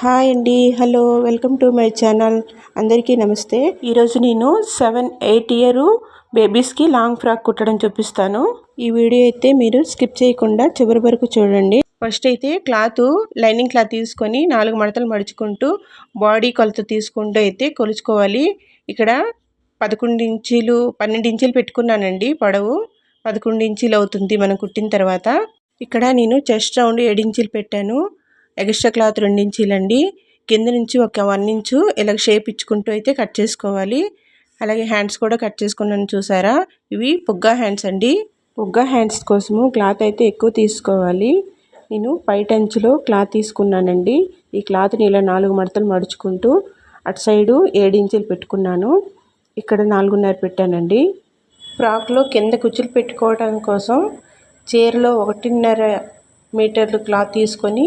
Hi అండి hello welcome to my channel. అందరికీ నమస్తే. ఈరోజు నేను సెవెన్ ఎయిట్ ఇయర్ బేబీస్కి లాంగ్ ఫ్రాక్ కుట్టడం చూపిస్తాను. ఈ వీడియో అయితే మీరు స్కిప్ చేయకుండా చివరి వరకు చూడండి. ఫస్ట్ అయితే క్లాత్ లైనింగ్ క్లాత్ తీసుకొని నాలుగు మడతలు మడుచుకుంటూ బాడీ కొలత తీసుకుంటూ అయితే కొలుచుకోవాలి. ఇక్కడ పదకొండు ఇంచీలు పన్నెండు ఇంచీలు పెట్టుకున్నానండి పొడవు. పదకొండు ఇంచీలు అవుతుంది మనం కుట్టిన తర్వాత. ఇక్కడ నేను చెస్ట్ రౌండ్ ఏడు ఇంచీలు పెట్టాను. ఎక్స్ట్రా క్లాత్ ఇంచీలండి కింద నుంచి ఒక వన్ ఇంచు ఇలా షేప్ ఇచ్చుకుంటూ అయితే కట్ చేసుకోవాలి. అలాగే హ్యాండ్స్ కూడా కట్ చేసుకున్నాను చూసారా? ఇవి పుగ్గా హ్యాండ్స్ అండి. పుగ్గా హ్యాండ్స్ కోసము క్లాత్ అయితే ఎక్కువ తీసుకోవాలి. నేను పైట అంచులో క్లాత్ తీసుకున్నానండి. ఈ క్లాత్ని ఇలా నాలుగు మడతలు మడుచుకుంటూ అటు సైడు ఇంచులు పెట్టుకున్నాను. ఇక్కడ నాలుగున్నర పెట్టానండి. ఫ్రాక్లో కింద కుచ్చులు పెట్టుకోవడం కోసం చీరలో ఒకటిన్నర మీటర్లు క్లాత్ తీసుకొని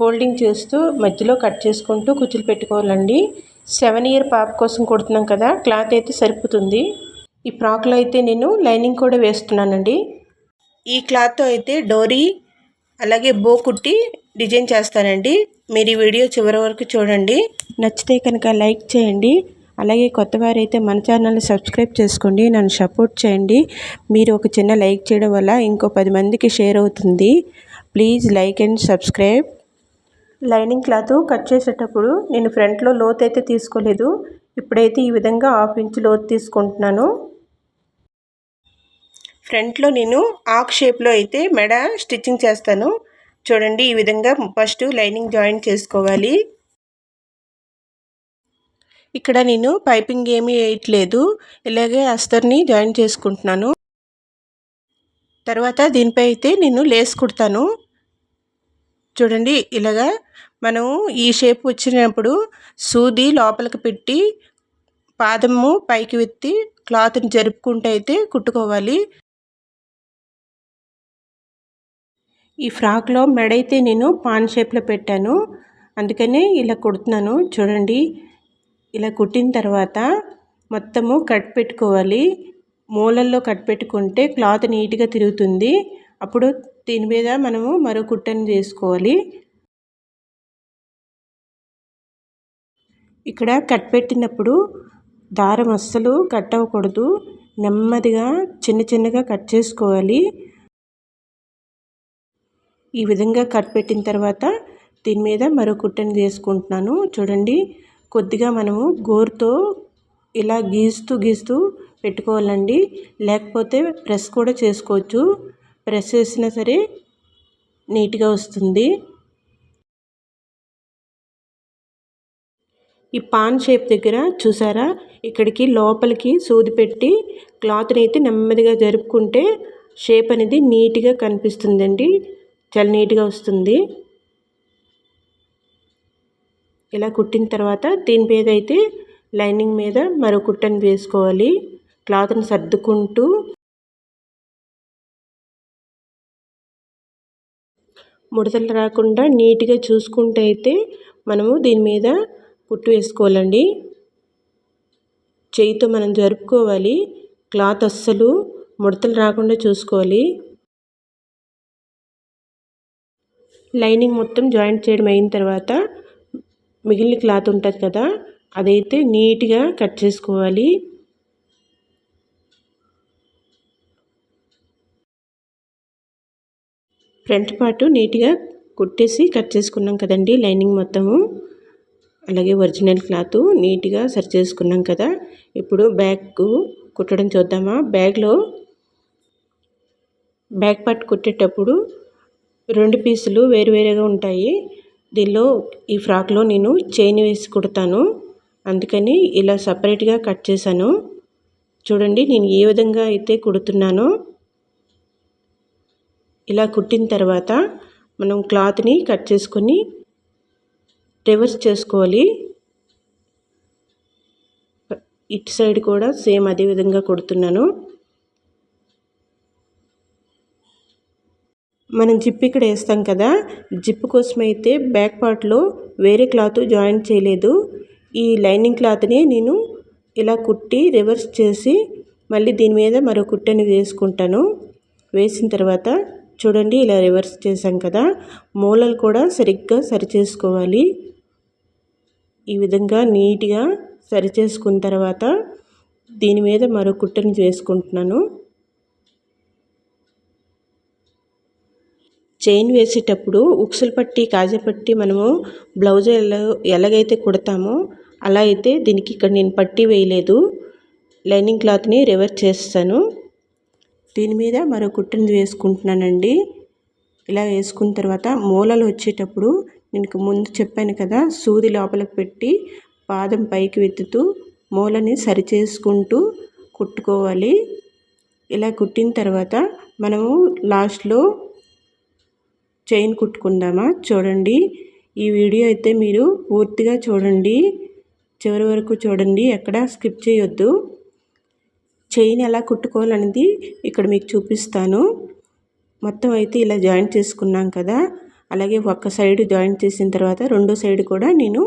ఫోల్డింగ్ చేస్తూ మధ్యలో కట్ చేసుకుంటూ కుచ్చులు పెట్టుకోవాలండి. సెవెన్ ఇయర్ పాప కోసం కుడుతున్నాం కదా క్లాత్ అయితే సరిపోతుంది. ఈ ఫ్రాక్లో అయితే నేను లైనింగ్ కూడా వేస్తున్నానండి. ఈ క్లాత్తో అయితే డోరీ అలాగే బో కుట్టి డిజైన్ చేస్తానండి. మీరు ఈ వీడియో చివరి వరకు చూడండి. నచ్చితే కనుక లైక్ చేయండి. అలాగే కొత్త వారైతే మన ఛానల్ని సబ్స్క్రైబ్ చేసుకోండి. నన్ను సపోర్ట్ చేయండి. మీరు ఒక చిన్న లైక్ చేయడం వల్ల ఇంకో పది మందికి షేర్ అవుతుంది. Please like and subscribe. Lining cloth cut చేసేటప్పుడు నేను ఫ్రంట్లో లోత్ అయితే తీసుకోలేదు. ఇప్పుడైతే ఈ విధంగా హాఫ్ ఇంచ్ లోతు తీసుకుంటున్నాను. ఫ్రంట్లో నేను ఆక్ షేప్లో అయితే మెడ స్టిచ్చింగ్ చేస్తాను. చూడండి ఈ విధంగా ఫస్ట్ లైనింగ్ జాయిన్ చేసుకోవాలి. ఇక్కడ నేను పైపింగ్ ఏమీ వేయట్లేదు. ఇలాగే అస్తర్ని జాయిన్ చేసుకుంటున్నాను. తర్వాత దీనిపై అయితే నేను లేస్ కుడతాను. చూడండి ఇలాగా మనం ఈ షేప్ వచ్చినప్పుడు సూది లోపలికి పెట్టి పాదము పైకి వెత్తి క్లాత్ని జరుపుకుంటూ అయితే కుట్టుకోవాలి. ఈ ఫ్రాక్లో మెడైతే నేను పాన్ షేప్లో పెట్టాను. అందుకనే ఇలా కుడుతున్నాను. చూడండి ఇలా కుట్టిన తర్వాత మొత్తము కట్ పెట్టుకోవాలి. మూలల్లో కట్ పెట్టుకుంటే క్లాత్ నీట్గా తిరుగుతుంది. అప్పుడు దీని మీద మనము మరో కుట్టని చేసుకోవాలి. ఇక్కడ కట్ పెట్టినప్పుడు దారం అస్సలు కట్ అవ్వకూడదు. నెమ్మదిగా చిన్న చిన్నగా కట్ చేసుకోవాలి. ఈ విధంగా కట్ పెట్టిన తర్వాత దీని మీద మరో కుట్టని తీసుకుంటున్నాను. చూడండి కొద్దిగా మనము గోరుతో ఇలా గీస్తూ గీస్తూ పెట్టుకోవాలండి. లేకపోతే ప్రెస్ కూడా చేసుకోవచ్చు. ప్రెస్ చేసినా సరే నీట్గా వస్తుంది. ఈ పాన్ షేప్ దగ్గర చూసారా? ఇక్కడికి లోపలికి సూది పెట్టి క్లాత్ని అయితే నెమ్మదిగా జరుపుకుంటే షేప్ అనేది నీట్గా కనిపిస్తుందండి. చాలా నీట్గా వస్తుంది. ఇలా కుట్టిన తర్వాత దీని మీద అయితే లైనింగ్ మీద మరో కుట్టని వేసుకోవాలి. క్లాత్ని సర్దుకుంటూ ముడతలు రాకుండా నీట్గా చూసుకుంటే అయితే మనము దీని మీద కుట్టు వేసుకోవాలండి. చేయితో మనం జరుపుకోవాలి. క్లాత్ అస్సలు ముడతలు రాకుండా చూసుకోవాలి. లైనింగ్ మొత్తం జాయింట్ చేయడం అయిన తర్వాత మిగిలిన క్లాత్ ఉంటుంది కదా అదైతే నీట్గా కట్ చేసుకోవాలి. ఫ్రంట్ పార్ట్ నీట్గా కుట్టేసి కట్ చేసుకున్నాం కదండి లైనింగ్ మొత్తము. అలాగే ఒరిజినల్ క్లాత్ నీట్గా సరి చేసుకున్నాం కదా. ఇప్పుడు బ్యాగ్కు కుట్టడం చూద్దామా? బ్యాగ్లో బ్యాక్ పార్ట్ కుట్టేటప్పుడు రెండు పీసులు వేరువేరుగా ఉంటాయి. దీనిలో ఈ ఫ్రాక్లో నేను చైన్ వేసి కుడతాను. అందుకని ఇలా సపరేట్గా కట్ చేశాను. చూడండి నేను ఏ విధంగా అయితే కుడుతున్నానో ఇలా కుట్టిన తర్వాత మనం క్లాత్ని కట్ చేసుకొని రివర్స్ చేసుకోవాలి. ఇటు సైడ్ కూడా సేమ్ అదే విధంగా కుడుతున్నాను. మనం జిప్ ఇక్కడ వేస్తాం కదా. జిప్ కోసం అయితే బ్యాక్ పార్ట్లో వేరే క్లాత్ జాయిన్ చేయలేదు. ఈ లైనింగ్ క్లాత్ని నేను ఇలా కుట్టి రివర్స్ చేసి మళ్ళీ దీని మీద మరో కుట్టని వేసుకుంటాను. వేసిన తర్వాత చూడండి ఇలా రివర్స్ చేసాం కదా. మూలలు కూడా సరిగ్గా సరి చేసుకోవాలి ఈ విధంగా నీట్గా సరి చేసుకున్న తర్వాత దీని మీద మరో కుట్టను వేసుకుంటున్నాను చైన్ వేసేటప్పుడు ఉక్సులు పట్టి కాజపట్టి మనము బ్లౌజ్ ఎలా ఎలాగైతే కుడతామో అలా అయితే దీనికి ఇక్కడ నేను పట్టి వేయలేదు. లైనింగ్ క్లాత్ని రివర్స్ చేస్తాను. దీని మీద మరో కుట్టుని వేసుకుంటున్నానండి. ఇలా వేసుకున్న తర్వాత మూలలు వచ్చేటప్పుడు నేను ముందు చెప్పాను కదా సూది లోపలికి పెట్టి పాదం పైకి వెత్తుతూ మూలని సరి చేసుకుంటూ కుట్టుకోవాలి. ఇలా కుట్టిన తర్వాత మనము లాస్ట్లో చైన్ కుట్టుకుందామా? చూడండి. ఈ వీడియో అయితే మీరు పూర్తిగా చూడండి. చివరి వరకు చూడండి. ఎక్కడ స్కిప్ చేయొద్దు. చైన్ ఎలా కుట్టుకోవాలనేది ఇక్కడ మీకు చూపిస్తాను. మొత్తం అయితే ఇలా జాయింట్ చేసుకున్నాం కదా. అలాగే ఒక్క సైడ్ జాయింట్ చేసిన తర్వాత రెండో సైడ్ కూడా నేను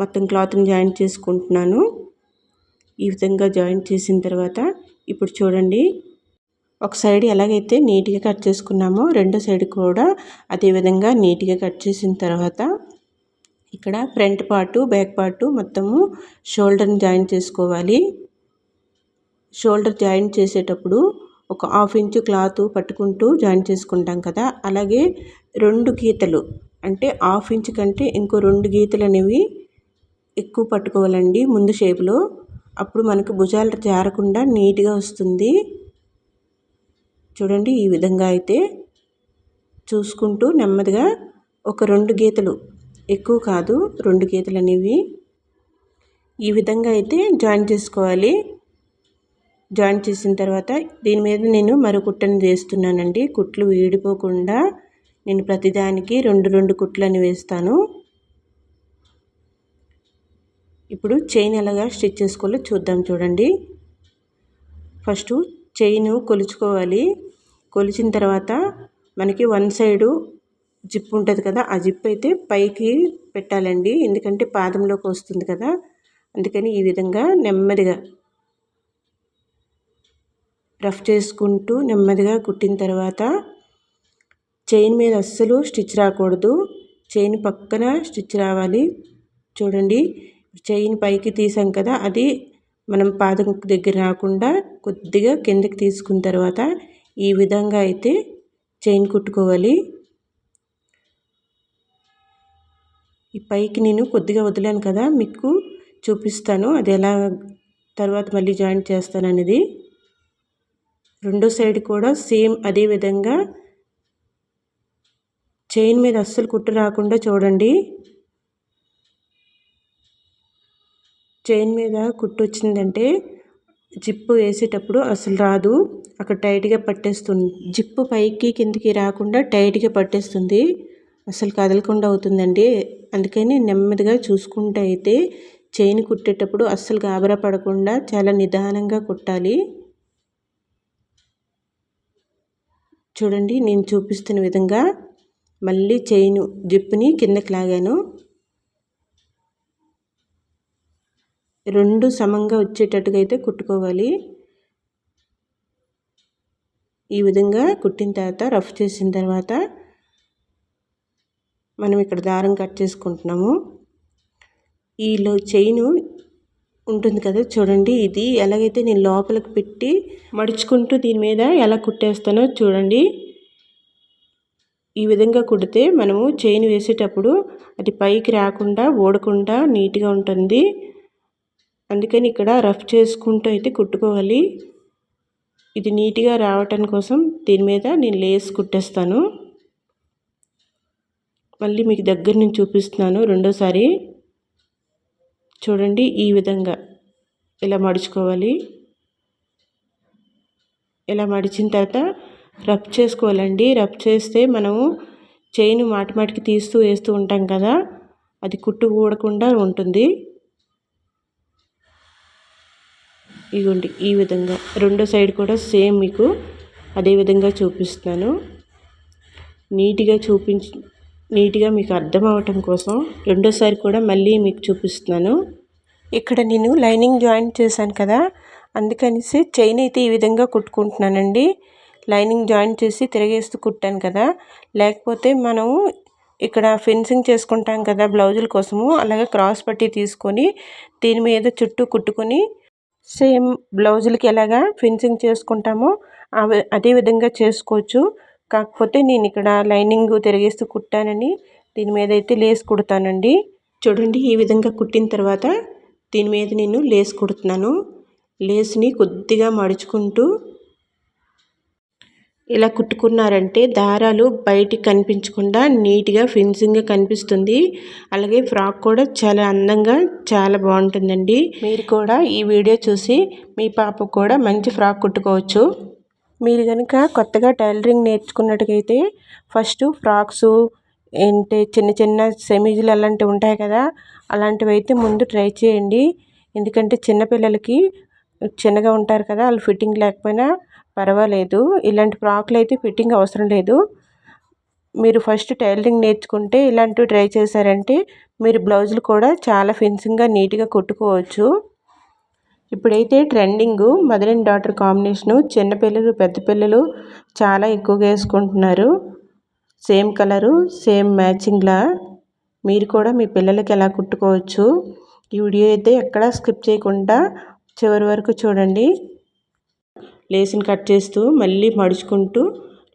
మొత్తం క్లాత్ని జాయింట్ చేసుకుంటున్నాను. ఈ విధంగా జాయింట్ చేసిన తర్వాత ఇప్పుడు చూడండి ఒక సైడ్ ఎలాగైతే నీట్గా కట్ చేసుకున్నామో రెండో సైడ్ కూడా అదేవిధంగా నీట్గా కట్ చేసిన తర్వాత ఇక్కడ ఫ్రంట్ పార్టు బ్యాక్ పార్టు మొత్తము షోల్డర్ని జాయింట్ చేసుకోవాలి. షోల్డర్ జాయింట్ చేసేటప్పుడు ఒక హాఫ్ ఇంచు క్లాత్ పట్టుకుంటూ జాయిన్ చేసుకుంటాం కదా. అలాగే రెండు గీతలు అంటే హాఫ్ ఇంచ్ కంటే ఇంకో రెండు గీతలు అనేవి ఎక్కువ పట్టుకోవాలండి ముందు షేప్లో. అప్పుడు మనకు భుజాలు జారకుండా నీట్గా వస్తుంది. చూడండి ఈ విధంగా అయితే చూసుకుంటూ నెమ్మదిగా ఒక రెండు గీతలు ఎక్కువ కాదు రెండు గీతలు అనేవి ఈ విధంగా అయితే జాయిన్ చేసుకోవాలి. జాయిన్ చేసిన తర్వాత దీని మీద నేను మరో కుట్టని వేస్తున్నానండి. కుట్లు వీడిపోకుండా నేను ప్రతిదానికి రెండు రెండు కుట్లని వేస్తాను. ఇప్పుడు చైన్ ఎలాగా స్టిచ్ చేసుకోవాలో చూద్దాం చూడండి. ఫస్ట్ చైన్ కొలుచుకోవాలి. కొలిచిన తర్వాత మనకి వన్ సైడు జిప్ ఉంటుంది కదా ఆ జిప్ అయితే పైకి పెట్టాలండి. ఎందుకంటే పాదంలోకి వస్తుంది కదా అందుకని ఈ విధంగా నెమ్మదిగా రఫ్ చేసుకుంటూ నెమ్మదిగా కుట్టిన తర్వాత చైన్ మీద అస్సలు స్టిచ్ రాకూడదు. చైన్ పక్కన స్టిచ్ రావాలి. చూడండి చైన్ పైకి తీసాం కదా అది మనం పాదం దగ్గర రాకుండా కొద్దిగా కిందకి తీసుకున్న తర్వాత ఈ విధంగా అయితే చైన్ కుట్టుకోవాలి. ఈ పైకి నేను కొద్దిగా వదిలాను కదా మీకు చూపిస్తాను అది ఎలా తర్వాత మళ్ళీ జాయింట్ చేస్తాను అనేది. రెండో సైడ్ కూడా సేమ్ అదే విధంగా చైన్ మీద అస్సలు కుట్టు రాకుండా చూడండి. చైన్ మీద కుట్టు వచ్చిందంటే జిప్పు వేసేటప్పుడు అసలు రాదు. అక్కడ టైట్గా పట్టేస్తుంది. జిప్పు పైకి కిందికి రాకుండా టైట్గా పట్టేస్తుంది. అసలు కదలకుండా అవుతుందండి. అందుకని నెమ్మదిగా చూసుకుంటే అయితే చైన్ కుట్టేటప్పుడు అస్సలు గాబరా పడకుండా చాలా నిదానంగా కుట్టాలి. చూడండి నేను చూపిస్తున్న విధంగా మళ్ళీ చైను జిప్పుని కిందకి లాగాను. రెండు సమంగా వచ్చేటట్టుగా అయితే కుట్టుకోవాలి. ఈ విధంగా కుట్టిన తర్వాత రఫ్ చేసిన తర్వాత మనం ఇక్కడ దారం కట్ చేసుకుంటున్నాము. ఈలో చైను ఉంటుంది కదా చూడండి ఇది. ఎలాగైతే నేను లోపలికి పెట్టి మడుచుకుంటూ దీని మీద ఎలా కుట్టేస్తానో చూడండి. ఈ విధంగా కుడితే మనము చైన్ వేసేటప్పుడు అది పైకి రాకుండా ఓడకుండా నీట్గా ఉంటుంది. అందుకని ఇక్కడ రఫ్ చేసుకుంటూ అయితే కుట్టుకోవాలి. ఇది నీట్గా రావటం కోసం దీని మీద నేను లేస్ కుట్టేస్తాను. మళ్ళీ మీకు దగ్గర నుంచి చూపిస్తున్నాను రెండోసారి. చూడండి ఈ విధంగా ఇలా మడుచుకోవాలి. ఇలా మడిచిన తర్వాత రబ్ చేసుకోవాలండి. రబ్ చేస్తే మనము చైన్ మాటిమాటికి తీస్తూ వేస్తూ ఉంటాం కదా అది కుట్టు ఊడకుండా ఉంటుంది. ఇగోండి ఈ విధంగా రెండో సైడ్ కూడా సేమ్ మీకు అదే విధంగా చూపిస్తాను నీట్గా చూపించి నీట్గా మీకు అర్థం అవటం కోసం రెండోసారి కూడా మళ్ళీ మీకు చూపిస్తున్నాను. ఇక్కడ నేను లైనింగ్ జాయింట్ చేశాను కదా అందుకనేసి చైన్ అయితే ఈ విధంగా కుట్టుకుంటున్నానండి. లైనింగ్ జాయింట్ చేసి తిరగేస్తూ కుట్టాను కదా లేకపోతే మనం ఇక్కడ ఫెన్సింగ్ చేసుకుంటాం కదా బ్లౌజుల కోసము అలాగే క్రాస్ పట్టి తీసుకొని దీని మీద చుట్టూ కుట్టుకొని సేమ్ బ్లౌజులకి ఎలాగా ఫెన్సింగ్ చేసుకుంటామో అదే విధంగా చేసుకోవచ్చు. కాకపోతే నేను ఇక్కడ లైనింగ్ తిరిగేస్తూ కుట్టానని దీని మీద అయితే లేస్ కుడతానండి. చూడండి ఈ విధంగా కుట్టిన తర్వాత దీని మీద నేను లేస్ కుడుతున్నాను. లేస్ని కొద్దిగా మడుచుకుంటూ ఇలా కుట్టుకున్నారంటే దారాలు బయటికి కనిపించకుండా నీట్గా ఫినిషింగ్గా కనిపిస్తుంది. అలాగే ఫ్రాక్ కూడా చాలా అందంగా చాలా బాగుంటుందండి. మీరు కూడా ఈ వీడియో చూసి మీ పాపకు కూడా మంచి ఫ్రాక్ కుట్టుకోవచ్చు. మీరు కనుక కొత్తగా టైలరింగ్ నేర్చుకున్నట్టుకైతే ఫస్ట్ ఫ్రాక్స్ ఏంటి చిన్న చిన్న సెమీజులు అలాంటివి ఉంటాయి కదా అలాంటివి అయితే ముందు ట్రై చేయండి. ఎందుకంటే చిన్నపిల్లలకి చిన్నగా ఉంటారు కదా వాళ్ళు ఫిట్టింగ్ లేకపోయినా పర్వాలేదు. ఇలాంటి ఫ్రాక్లు అయితే ఫిట్టింగ్ అవసరం లేదు. మీరు ఫస్ట్ టైలరింగ్ నేర్చుకుంటే ఇలాంటివి ట్రై చేశారంటే మీరు బ్లౌజులు కూడా చాలా ఫిన్సింగ్గా నీట్గా కుట్టుకోవచ్చు. ఇప్పుడైతే trending mother and daughter combination చిన్నపిల్లలు పెద్ద పిల్లలు చాలా ఎక్కువగా వేసుకుంటున్నారు. సేమ్ కలరు సేమ్ మ్యాచింగ్లా మీరు కూడా మీ పిల్లలకి ఎలా కుట్టుకోవచ్చు? ఈ వీడియో అయితే ఎక్కడా స్కిప్ చేయకుండా చివరి వరకు చూడండి. లేస్ని కట్ చేస్తూ మళ్ళీ మడుచుకుంటూ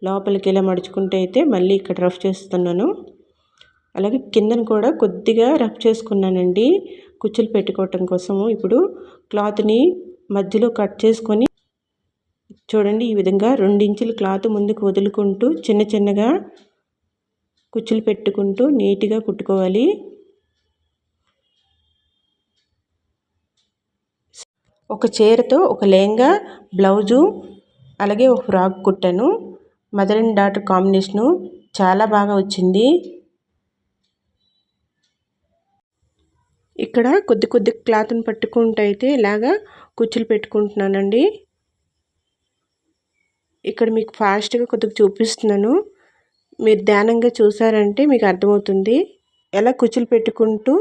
లోపలికి ఇలా మడుచుకుంటూ అయితే మళ్ళీ ఇక్కడ రఫ్ చేస్తున్నాను. అలాగే కిందను కూడా కొద్దిగా రఫ్ చేసుకున్నానండి. కుచ్చులు పెట్టుకోవటం కోసము ఇప్పుడు క్లాత్ని మధ్యలో కట్ చేసుకొని చూడండి ఈ విధంగా రెండించులు క్లాత్ ముందుకు వదులుకుంటూ చిన్న చిన్నగా కుచ్చులు పెట్టుకుంటూ నీట్గా కుట్టుకోవాలి. ఒక చీరతో ఒక లెహంగా బ్లౌజు అలాగే ఒక ఫ్రాక్ కుట్టాను. మదర్ అండ్ డాటర్ కాంబినేషను చాలా బాగా వచ్చింది. ఇక్కడ కొద్ది కొద్ది క్లాత్ని పట్టుకుంటూ అయితే ఇలాగా కుచ్చులు పెట్టుకుంటున్నానండి. ఇక్కడ మీకు ఫాస్ట్గా కొద్దిగా చూపిస్తున్నాను. మీరు ధ్యానంగా చూసారంటే మీకు అర్థమవుతుంది. ఎలా కుచ్చులు పెట్టుకుంటూ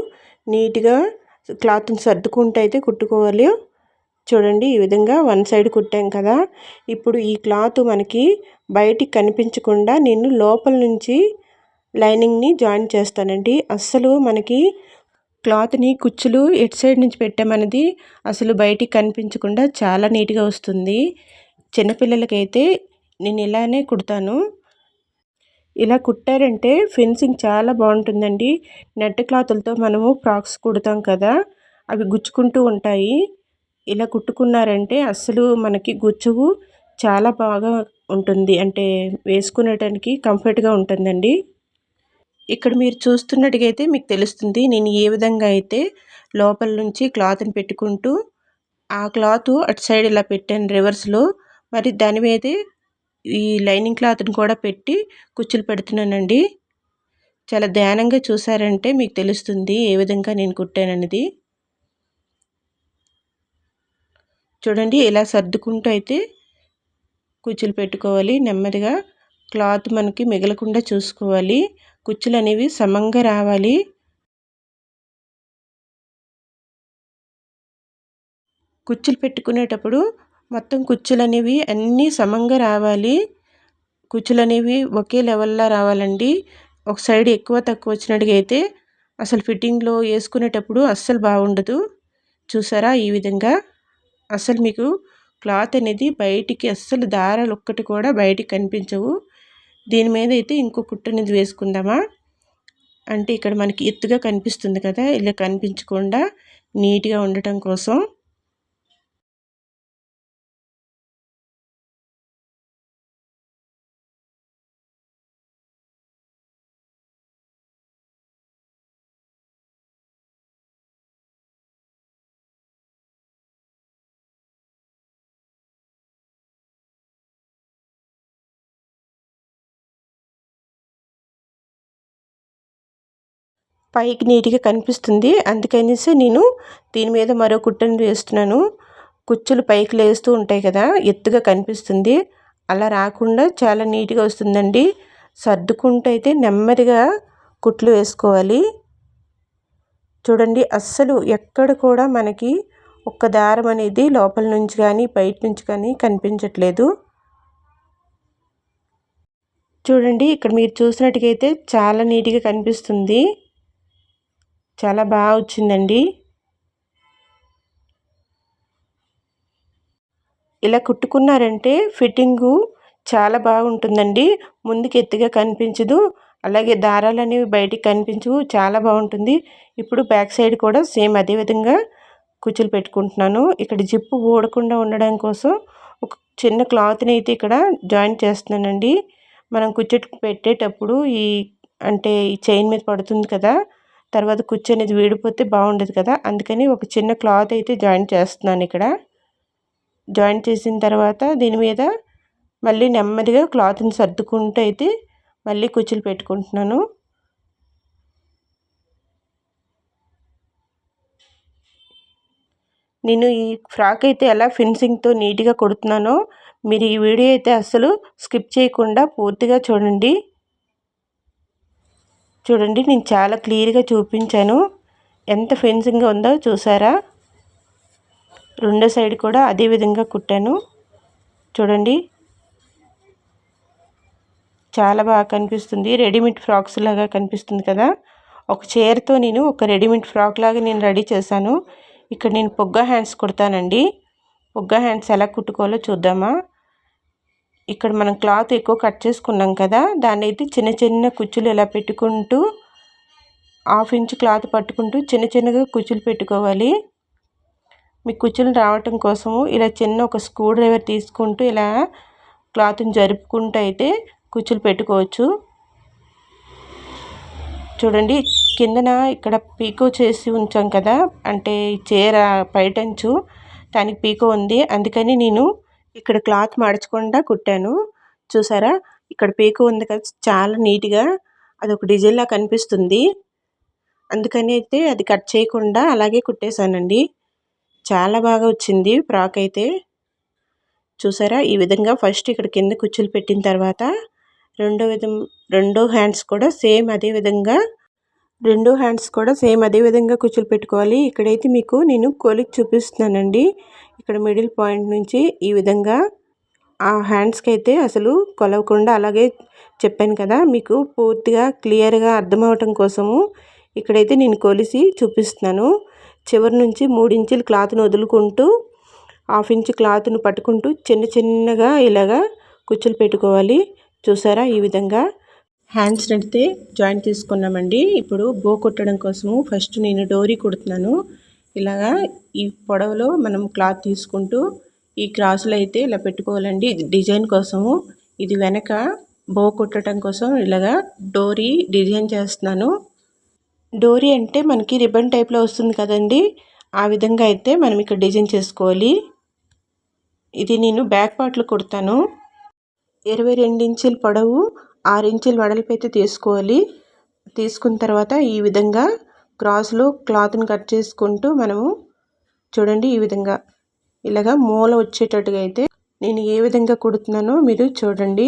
నీట్గా క్లాత్ని సర్దుకుంటూ అయితే కుట్టుకోవాలి. చూడండి ఈ విధంగా వన్ సైడ్ కుట్టాం కదా. ఇప్పుడు ఈ క్లాత్ మనకి బయటికి కనిపించకుండా నేను లోపల నుంచి లైనింగ్ని జాయిన్ చేస్తానండి. అస్సలు మనకి క్లాత్ని కుచ్చులు ఎటు సైడ్ నుంచి పెట్టామన్నది అసలు బయటికి కనిపించకుండా చాలా నీట్గా వస్తుంది. చిన్నపిల్లలకైతే నేను ఇలానే కుడతాను. ఇలా కుట్టారంటే ఫెన్సింగ్ చాలా బాగుంటుందండి. నెట్ క్లాతులతో మనము ఫ్రాక్స్ కుడతాం కదా అవి గుచ్చుకుంటూ ఉంటాయి. ఇలా కుట్టుకున్నారంటే అస్సలు మనకి గుచ్చువు చాలా బాగా ఉంటుంది. అంటే వేసుకునేటానికి కంఫర్ట్గా ఉంటుందండి. ఇక్కడ మీరు చూస్తున్నట్టుగైతే మీకు తెలుస్తుంది. నేను ఏ విధంగా అయితే లోపల నుంచి క్లాత్ని పెట్టుకుంటూ ఆ క్లాత్ అటు సైడ్ ఇలా పెట్టాను రివర్స్లో. మరి దాని మీదే ఈ లైనింగ్ క్లాత్ని కూడా పెట్టి కుచ్చులు పెడుతున్నానండి. చాలా ధ్యానంగా చూసారంటే మీకు తెలుస్తుంది ఏ విధంగా నేను కుట్టాననేది. చూడండి ఇలా సర్దుకుంటూ అయితే కుచ్చులు పెట్టుకోవాలి. నెమ్మదిగా క్లాత్ మనకి మిగలకుండా చూసుకోవాలి. కుచ్చులు అనేవి సమంగా రావాలి. కుచ్చులు పెట్టుకునేటప్పుడు మొత్తం కుచ్చులు అనేవి అన్నీ సమంగా రావాలి. కుచ్చులు అనేవి ఒకే లెవెల్లో రావాలండి. ఒక సైడ్ ఎక్కువ తక్కువ వచ్చినట్టుగా అయితే అసలు ఫిట్టింగ్లో వేసుకునేటప్పుడు అస్సలు బాగుండదు. చూసారా ఈ విధంగా? అసలు మీకు క్లాత్ అనేది బయటికి అస్సలు దారాలు ఒక్కటి కూడా బయటికి కనిపించవు. దీని మీద అయితే ఇంకో కుట్టు అనేది వేసుకుందామా? అంటే ఇక్కడ మనకి ఎత్తుగా కనిపిస్తుంది కదా ఇలా కనిపించకుండా నీట్గా ఉండటం కోసం. పైకి నీట్గా కనిపిస్తుంది. అందుకనేసి నేను దీని మీద మరో కుట్టను వేస్తున్నాను. కుచ్చులు పైకి లేస్తూ ఉంటాయి కదా ఎత్తుగా కనిపిస్తుంది. అలా రాకుండా చాలా నీట్గా వస్తుందండి. సర్దుకుంటూ అయితే నెమ్మదిగా కుట్లు వేసుకోవాలి. చూడండి అస్సలు ఎక్కడ కూడా మనకి ఒక్క దారం అనేది లోపల నుంచి కానీ బయట నుంచి కానీ కనిపించట్లేదు. చూడండి ఇక్కడ మీరు చూసినట్టుగైతే చాలా నీట్గా కనిపిస్తుంది. చాలా బాగా వచ్చిందండి. ఇలా కుట్టుకున్నారంటే ఫిట్టింగు చాలా బాగుంటుందండి ముందుకు ఎత్తుగా కనిపించదు. అలాగే దారాలు అనేవి బయటికి కనిపించవు. చాలా బాగుంటుంది. ఇప్పుడు బ్యాక్ సైడ్ కూడా సేమ్ అదే విధంగా కుచ్చులు పెట్టుకుంటున్నాను. ఇక్కడ జిప్పు ఊడకుండా ఉండడం కోసం ఒక చిన్న క్లాత్ని అయితే ఇక్కడ జాయిన్ చేస్తున్నానండి. మనం కుచ్చు పెట్టేటప్పుడు ఈ అంటే ఈ చైన్ మీద పడుతుంది కదా తర్వాత కుచ్చు అనేది వీడిపోతే బాగుండదు కదా? అందుకని ఒక చిన్న క్లాత్ అయితే జాయిన్ చేస్తున్నాను ఇక్కడ. జాయిన్ చేసిన తర్వాత దీని మీద మళ్ళీ నెమ్మదిగా క్లాత్ని సర్దుకుంటూ అయితే మళ్ళీ కుచ్చులు పెట్టుకుంటున్నాను. నేను ఈ ఫ్రాక్ అయితే ఎలా ఫినిషింగ్తో నీట్గా కుడుతున్నానో మీరు ఈ వీడియో అయితే అసలు స్కిప్ చేయకుండా పూర్తిగా చూడండి. చూడండి నేను చాలా క్లియర్గా చూపించాను. ఎంత ఫెన్సింగ్గా ఉందో చూసారా? రెండో సైడ్ కూడా అదే విధంగా కుట్టాను. చూడండి. చాలా బాగా కనిపిస్తుంది. రెడీమేడ్ ఫ్రాక్స్ లాగా కనిపిస్తుంది కదా. ఒక చైర్తో నేను ఒక రెడీమేడ్ ఫ్రాక్ లాగా నేను రెడీ చేశాను. ఇక్కడ నేను పొగ్గ హ్యాండ్స్ కుడతానండి. పొగ్గ హ్యాండ్స్ ఎలా కుట్టుకోవాలో చూద్దామా? ఇక్కడ మనం క్లాత్ ఎక్కువ కట్ చేసుకున్నాం కదా దాన్ని అయితే చిన్న చిన్న కుచ్చులు ఇలా పెట్టుకుంటూ హాఫ్ ఇంచ్ క్లాత్ పట్టుకుంటూ చిన్న చిన్నగా కుచ్చులు పెట్టుకోవాలి. మీ కుచ్చులు రావటం కోసము ఇలా చిన్న ఒక స్క్రూ డ్రైవర్ తీసుకుంటూ ఇలా క్లాత్ని జరుపుకుంటూ అయితే కుచ్చులు పెట్టుకోవచ్చు. చూడండి కిందన ఇక్కడ పీకో చేసి ఉంచాం కదా అంటే చీర పైటంచు దానికి పీకో ఉంది. అందుకని నేను ఇక్కడ క్లాత్ మడచకుండా కుట్టాను. చూసారా? ఇక్కడ పీకు ఉంది కదా చాలా నీట్గా. అది ఒక డిజైన్లా కనిపిస్తుంది. అందుకని అయితే అది కట్ చేయకుండా అలాగే కుట్టేశానండి. చాలా బాగా వచ్చింది ఫ్రాక్ అయితే. చూసారా? ఈ విధంగా ఫస్ట్ ఇక్కడ కింద కుచ్చులు పెట్టిన తర్వాత రెండో విధం రెండో హ్యాండ్స్ కూడా సేమ్ అదే విధంగా రెండో హ్యాండ్స్ కూడా సేమ్ అదే విధంగా కుచ్చులు పెట్టుకోవాలి. ఇక్కడైతే మీకు నేను కొలికి చూపిస్తున్నానండి. ఇక్కడ మిడిల్ పాయింట్ నుంచి ఈ విధంగా ఆ హ్యాండ్స్కి అయితే అసలు కొలవకుండా అలాగే చెప్పాను కదా మీకు పూర్తిగా క్లియర్గా అర్థమవటం కోసము ఇక్కడైతే నేను కొలిసి చూపిస్తున్నాను. చివరి నుంచి మూడు ఇంచులు క్లాత్ను వదులుకుంటూ హాఫ్ ఇంచ్ క్లాత్ను పట్టుకుంటూ చిన్న చిన్నగా ఇలాగా కుచ్చులు పెట్టుకోవాలి. చూసారా ఈ విధంగా హ్యాండ్స్ నడితే జాయింట్ తీసుకున్నామండి. ఇప్పుడు బో కుట్టడం కోసము ఫస్ట్ నేను డోరీ కుడుతున్నాను. ఇలాగా ఈ పొడవులో మనం క్లాత్ తీసుకుంటూ ఈ క్రాసులు అయితే ఇలా పెట్టుకోవాలండి. డిజైన్ కోసము. ఇది వెనక బో కుట్టడం కోసం ఇలాగా డోరీ డిజైన్ చేస్తున్నాను. డోరీ అంటే మనకి రిబన్ టైప్లో వస్తుంది కదండి. ఆ విధంగా అయితే మనం ఇక్కడ డిజైన్ చేసుకోవాలి. ఇది నేను బ్యాక్ పార్ట్లు కుడతాను. ఇరవై రెండు ఇంచుల పొడవు ఆరు ఇంచుల వెడల్పు అయితే తీసుకోవాలి. తీసుకున్న తర్వాత ఈ విధంగా క్రాస్లో క్లాత్ని కట్ చేసుకుంటూ మనము చూడండి ఈ విధంగా ఇలాగా మూల వచ్చేటట్టుగా అయితే నేను ఏ విధంగా కుడుతున్నానో మీరు చూడండి.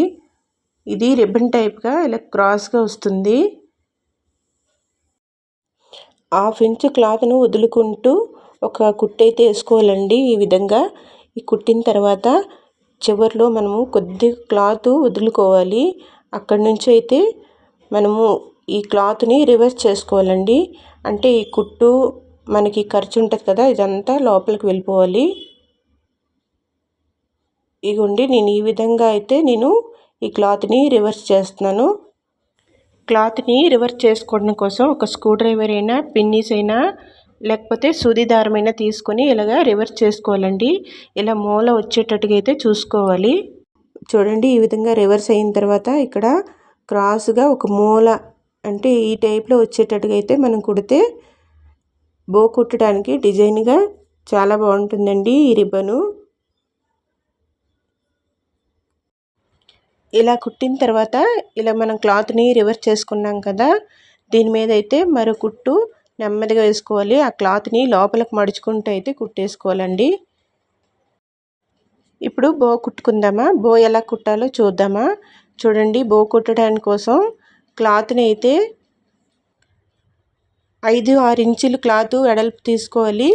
ఇది రిబ్బన్ టైప్గా ఇలా క్రాస్గా వస్తుంది. హాఫ్ ఇంచ్ క్లాత్ను వదులుకుంటూ ఒక కుట్టైతే వేసుకోవాలండి ఈ విధంగా. ఈ కుట్టిన తర్వాత చివరిలో మనము కొద్దిగా క్లాత్ వదులుకోవాలి. అక్కడి నుంచి అయితే మనము ఈ క్లాత్ని రివర్స్ చేసుకోవాలండి. అంటే ఈ కుట్టు మనకి ఖర్చు ఉంటుంది కదా ఇదంతా లోపలికి వెళ్ళిపోవాలి. ఇగోండి నేను ఈ విధంగా అయితే నేను ఈ క్లాత్ని రివర్స్ చేస్తున్నాను. క్లాత్ని రివర్స్ చేసుకోవడం కోసం ఒక స్క్రూ డ్రైవర్ అయినా పిన్నీస్ అయినా లేకపోతే సూది దారమైనా తీసుకొని ఇలాగా రివర్స్ చేసుకోవాలండి. ఇలా మూల వచ్చేటట్టుగా అయితే చూసుకోవాలి. చూడండి ఈ విధంగా రివర్స్ అయిన తర్వాత ఇక్కడ క్రాస్గా ఒక మూల అంటే ఈ టైప్లో వచ్చేటట్టుగా అయితే మనం కుడితే బో కుట్టడానికి డిజైన్గా చాలా బాగుంటుందండి ఈ రిబ్బను. ఇలా కుట్టిన తర్వాత ఇలా మనం క్లాత్ని రివర్స్ చేసుకున్నాం కదా దీని మీద అయితే మరో కుట్టు నెమ్మదిగా వేసుకోవాలి. ఆ క్లాత్ని లోపలికి మడుచుకుంటూ అయితే కుట్టేసుకోవాలండి. ఇప్పుడు బో కుట్టుకుందామా? బో ఎలా కుట్టాలో చూద్దామా? చూడండి బో కుట్టడానికి కోసం క్లాత్ని అయితే ఐదు ఆరు ఇంచులు క్లాత్ వెడల్పు తీసుకోవాలి.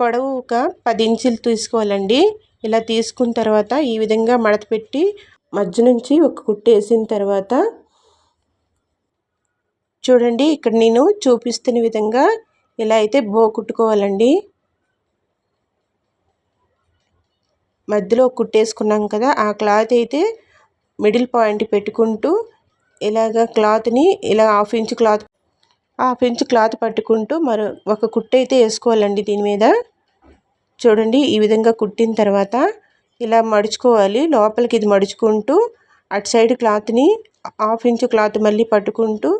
పొడవు ఒక పది ఇంచులు తీసుకోవాలండి. ఇలా తీసుకున్న తర్వాత ఈ విధంగా మడత పెట్టి మధ్య నుంచి ఒక కుట్టు వేసిన తర్వాత చూడండి ఇక్కడ నేను చూపిస్తున్న విధంగా ఇలా అయితే బో కుట్టుకోవాలండి. మధ్యలో కుట్టేసుకున్నాం కదా ఆ క్లాత్ అయితే మిడిల్ పాయింట్ పెట్టుకుంటూ ఇలాగ క్లాత్ని ఇలా half inch cloth half inch cloth పట్టుకుంటూ మరో ఒక కుట్టు అయితే వేసుకోవాలండి దీని మీద. చూడండి ఈ విధంగా కుట్టిన తర్వాత ఇలా మడుచుకోవాలి. లోపలికి ఇది మడుచుకుంటూ అటు సైడ్ క్లాత్ని హాఫ్ ఇంచ్ క్లాత్ మళ్ళీ పట్టుకుంటూ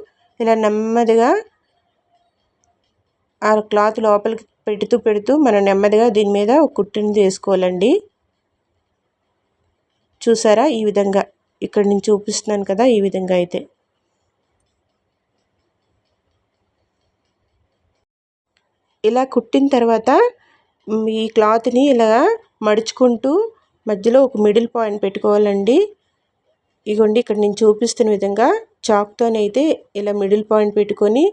ఇలా నెమ్మదిగా ఆ క్లాత్ లోపలికి పెడుతూ పెడుతూ మనం నెమ్మదిగా దీని మీద ఒక కుట్టుని వేసుకోవాలండి చూసారా ఈ విధంగా? ఇక్కడ నేను చూపిస్తున్నాను కదా ఈ విధంగా అయితే. ఇలా కుట్టిన తర్వాత ఈ క్లాత్ని ఇలా మడుచుకుంటూ మధ్యలో ఒక మిడిల్ పాయింట్ పెట్టుకోవాలండి. ఇగోండి ఇక్కడ నేను చూపిస్తున్న విధంగా చాక్తోనైతే ఇలా మిడిల్ పాయింట్ పెట్టుకొని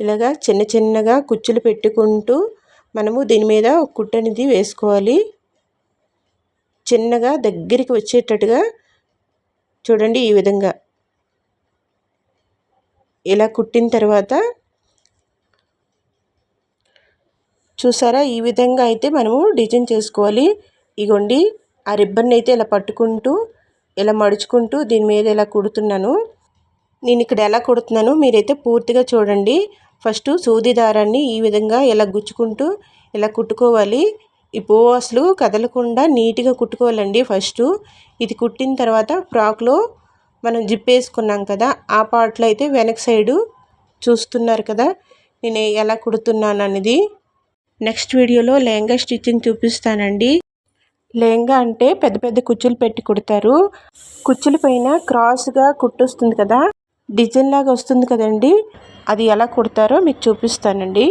ఇలాగా చిన్న చిన్నగా కుచ్చులు పెట్టుకుంటూ మనము దీని మీద ఒక కుట్టు అనేది వేసుకోవాలి. చిన్నగా దగ్గరికి వచ్చేటట్టుగా చూడండి ఈ విధంగా. ఇలా కుట్టిన తర్వాత చూసారా? ఈ విధంగా అయితే మనము డిజైన్ చేసుకోవాలి. ఇగోండి ఆ రిబ్బన్ అయితే ఇలా పట్టుకుంటూ ఇలా మడుచుకుంటూ దీని మీద ఇలా కుడుతున్నాను. నేను ఇక్కడ ఎలా కుడుతున్నాను? మీరైతే పూర్తిగా చూడండి. ఫస్ట్ సూది దారాన్ని ఈ విధంగా ఇలా గుచ్చుకుంటూ ఇలా కుట్టుకోవాలి. ఈ పువ్వు అసలు కదలకుండా నీట్గా కుట్టుకోవాలండి ఫస్ట్. ఇది కుట్టిన తర్వాత ఫ్రాక్లో మనం జిప్ వేసుకున్నాం కదా ఆ పార్ట్లో అయితే వెనక్ సైడు చూస్తున్నారు కదా నేను ఎలా కుడుతున్నాను అనేది. నెక్స్ట్ వీడియోలో లెహంగా స్టిచ్చింగ్ చూపిస్తానండి. లెహంగా అంటే పెద్ద పెద్ద కుచ్చులు పెట్టి కుడతారు. కుచ్చుల పైన క్రాస్గా కుట్టొస్తుంది కదా డిజైన్ లాగా వస్తుంది కదండి అది ఎలా కుడతారో మీకు చూపిస్తానండి.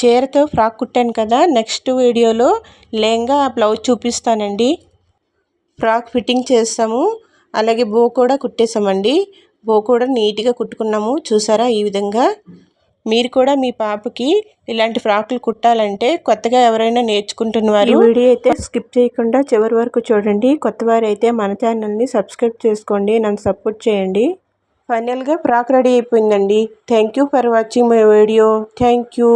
చీరతో ఫ్రాక్ కుట్టాను కదా నెక్స్ట్ వీడియోలో లెహంగా బ్లౌజ్ చూపిస్తానండి. ఫ్రాక్ ఫిట్టింగ్ చేస్తాము. అలాగే బో కూడా కుట్టేసామండి. బో కూడా నీట్గా కుట్టుకున్నాము. చూసారా ఈ విధంగా? మీరు కూడా మీ పాపకి ఇలాంటి ఫ్రాకులు కుట్టాలంటే కొత్తగా ఎవరైనా నేర్చుకుంటున్నారు. వీడియో అయితే స్కిప్ చేయకుండా చివరి వరకు చూడండి. కొత్త వారైతే మన ఛానల్ని సబ్స్క్రైబ్ చేసుకోండి. నన్ను సపోర్ట్ చేయండి. ఫైనల్గా ఫ్రాక్ రెడీ అయిపోయిందండి. Thank you for watching my video. Thank you.